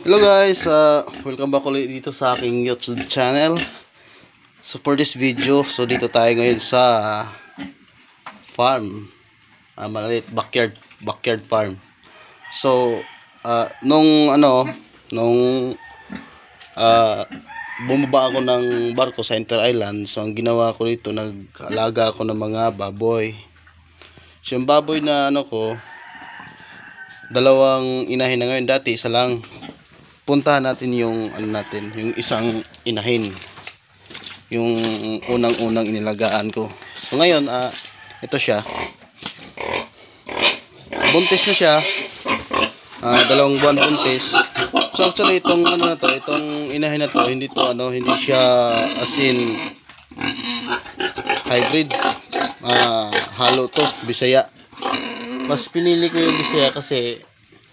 Hello guys, uh, welcome back ulit dito sa aking YouTube channel. So for this video, so dito tayo ngayon sa farm. Uh, maliit backyard backyard farm. So uh, nung ano, nung uh, bumaba ako ng barko sa Inter Island, so ang ginawa ko dito, nag-alaga ako ng mga baboy. So yung baboy na ano ko, dalawang inahin na ngayon dati isa lang puntahan natin yung ano natin yung isang inahin. Yung unang-unang inilagaan ko. So ngayon ah ito siya. Buntis na siya. Ah dalawang buwan buntis. So actually itong ano na to itong inahin na to hindi to ano hindi siya as in hybrid. Ah halo to bisaya. Mas pinili ko yung Bisaya kasi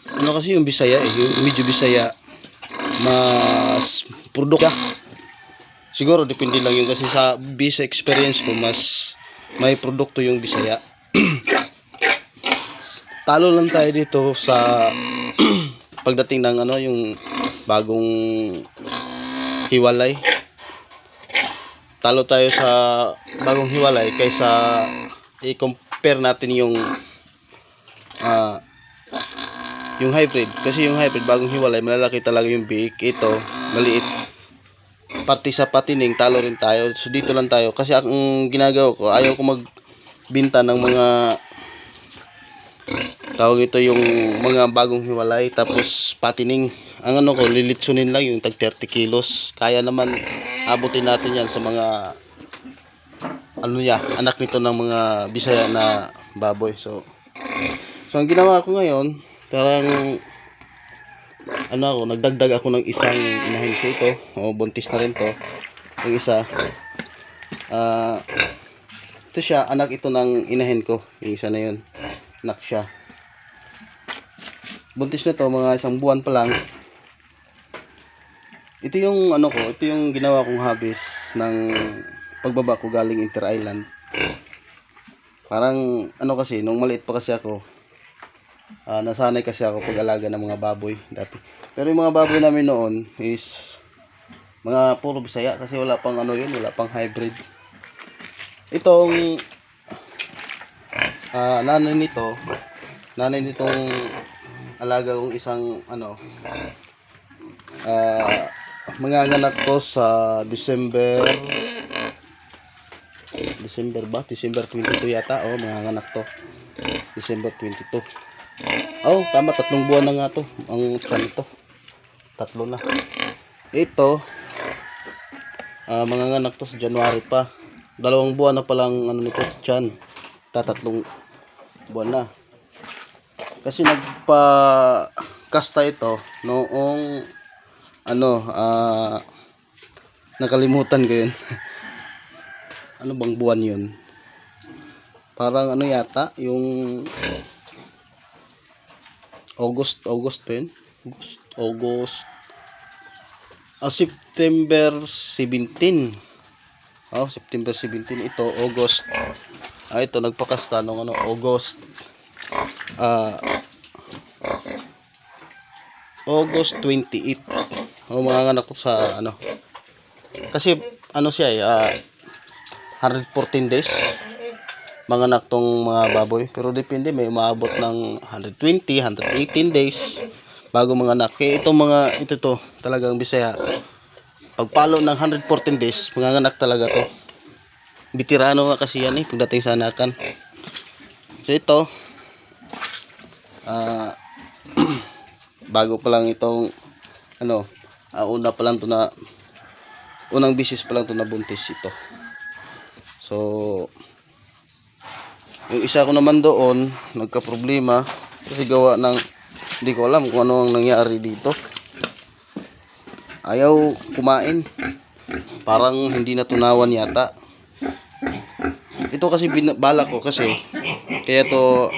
ano kasi yung Bisaya eh, yung medyo Bisaya mas produkya. Siguro depende lang yun kasi sa Bisa experience ko mas may produkto yung Bisaya. Talo lang tayo dito sa pagdating ng ano yung bagong hiwalay. Talo tayo sa bagong hiwalay kaysa i-compare natin yung ah yung hybrid kasi yung hybrid bagong hiwalay malalaki talaga yung biik ito maliit. Pati sa patining talo rin tayo. So dito lang tayo. Kasi ang ginagawa ko ayaw ko magbinta ng mga tawag ito yung mga bagong hiwalay tapos patining. Ang ano ko lilitsunin lang yung tag 30 kilos. Kaya naman abutin natin yan sa mga ano niya anak nito ng mga bisaya na baboy. So So, ang ginawa ko ngayon, parang, ano ako, nagdagdag ako ng isang inahin so ito. O, buntis na rin to. Yung isa. Ah, ito siya, anak ito ng inahin ko. Yung isa na yun. Anak siya. Buntis na to, mga isang buwan pa lang. Ito yung, ano ko, ito yung ginawa kong habis ng pagbaba ko galing Inter Island. Parang, ano kasi, nung maliit pa kasi ako, Ah, nasanay kasi ako pag-alaga ng mga baboy dati. Pero yung mga baboy namin noon is mga puro bisaya kasi wala pang ano yun, wala pang hybrid. Itong ah nanay nito, nanay nitong alaga kong isang ano ah mga anak to sa December December ba? December 22 yata. Oh, mga anak to. December 22. Oh, tama. Tatlong buwan na nga to. Ang tiyan to. Tatlo na. Ito, ah mga anak to sa January pa. Dalawang buwan na palang ano nito, tiyan. Tatatlong buwan na. Kasi nagpa kasta ito noong ano, ah nakalimutan ko yun. ano bang buwan yun? Parang ano yata, yung August, August pa yun? August, August, ah, September 17. Oh, September 17. Ito, August. Ah, ito, nagpakasta nung ano, August. Ah, August 28. Oh, mga anak ko sa ano. Kasi ano siya eh, ah, 114 days mga anak tong mga baboy. Pero depende may umaabot ng 120 118 days bago mga anak. Kaya itong mga ito to talagang bisaya. Pagpalo ng 114 days mga anak talaga to. Bitirano nga kasi yan eh pagdating sa anakan. So ito ah bago pa lang itong ano ah, una pa lang to na unang bisis pa lang to na buntis ito. So, yung isa ko naman doon, nagka problema kasi gawa ng hindi ko alam kung ano ang nangyari dito. Ayaw kumain. Parang hindi natunawan yata. Ito kasi bala ko kasi kaya to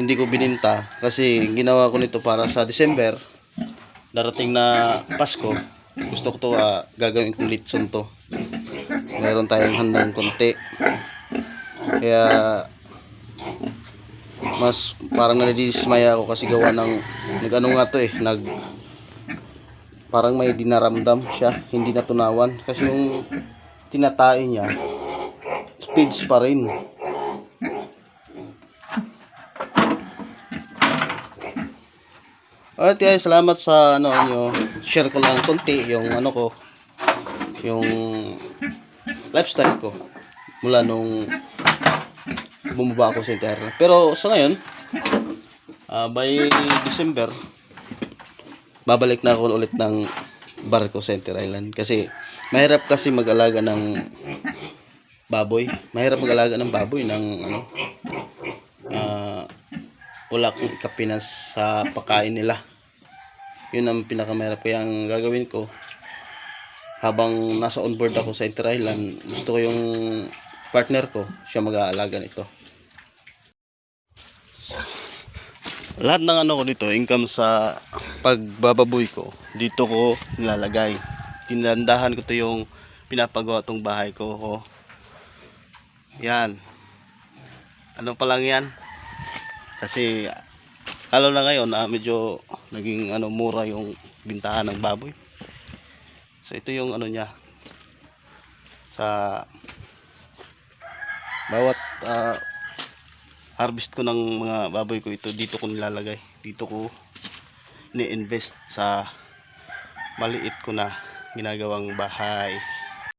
hindi ko bininta kasi ginawa ko nito para sa December darating na Pasko gusto ko to ah, gagawin kong litson to meron tayong handang konti kaya mas parang nadidismaya ako kasi gawa ng nag-ano nga to eh nag parang may dinaramdam siya hindi natunawan kasi yung tinatay niya speeds pa rin Alright guys, salamat sa ano nyo. Share ko lang konti yung ano ko yung lifestyle ko mula nung bumaba ako sa internet. Pero sa ngayon, ah, by December, babalik na ako ulit ng barko Center Island kasi mahirap kasi mag-alaga ng baboy. Mahirap mag-alaga ng baboy ng ano ah, wala akong kapinas sa pagkain nila. Yun ang pinakamahirap kaya ang gagawin ko habang nasa onboard ako sa Inter Island, gusto ko yung partner ko, siya mag-aalaga nito. Lahat ng ano ko dito, income sa pagbababoy ko, dito ko nilalagay. Tinandahan ko to yung pinapagawa tong bahay ko. Oh. Yan. Ano pa lang yan? Kasi lalo na ngayon, ah, medyo naging ano mura yung bintahan ng baboy. So ito yung ano niya sa bawat ah, harvest ko ng mga baboy ko ito dito ko nilalagay. Dito ko ni-invest sa maliit ko na ginagawang bahay.